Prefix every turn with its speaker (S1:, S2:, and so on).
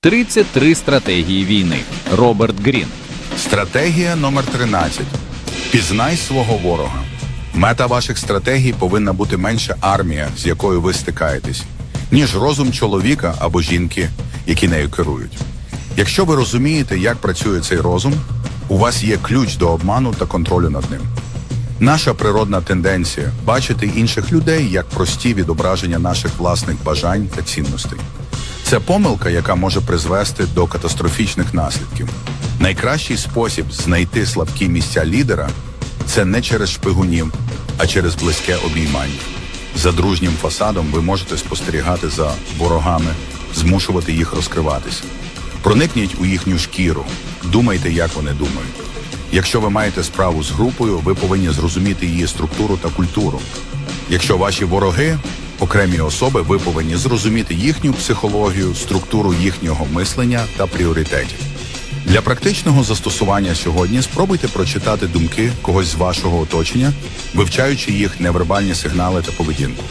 S1: 33 стратегії війни. Роберт Грін.
S2: Стратегія номер 13. Пізнай свого ворога. Мета ваших стратегій повинна бути менше армія, з якою ви стикаєтесь, ніж розум чоловіка або жінки, які нею керують. Якщо ви розумієте, як працює цей розум, у вас є ключ до обману та контролю над ним. Наша природна тенденція бачити інших людей як прості відображення наших власних бажань та цінностей. Це помилка, яка може призвести до катастрофічних наслідків. Найкращий спосіб знайти слабкі місця лідера це не через шпигунів, а через близьке обіймання. За дружнім фасадом ви можете спостерігати за ворогами, змушувати їх розкриватися. Проникніть у їхню шкіру, думайте, як вони думають. Якщо ви маєте справу з групою, ви повинні зрозуміти її структуру та культуру. Якщо ваші вороги окремі особи, ви повинні зрозуміти їхню психологію, структуру їхнього мислення та пріоритетів. Для практичного застосування сьогодні спробуйте прочитати думки когось з вашого оточення, вивчаючи їх невербальні сигнали та поведінку.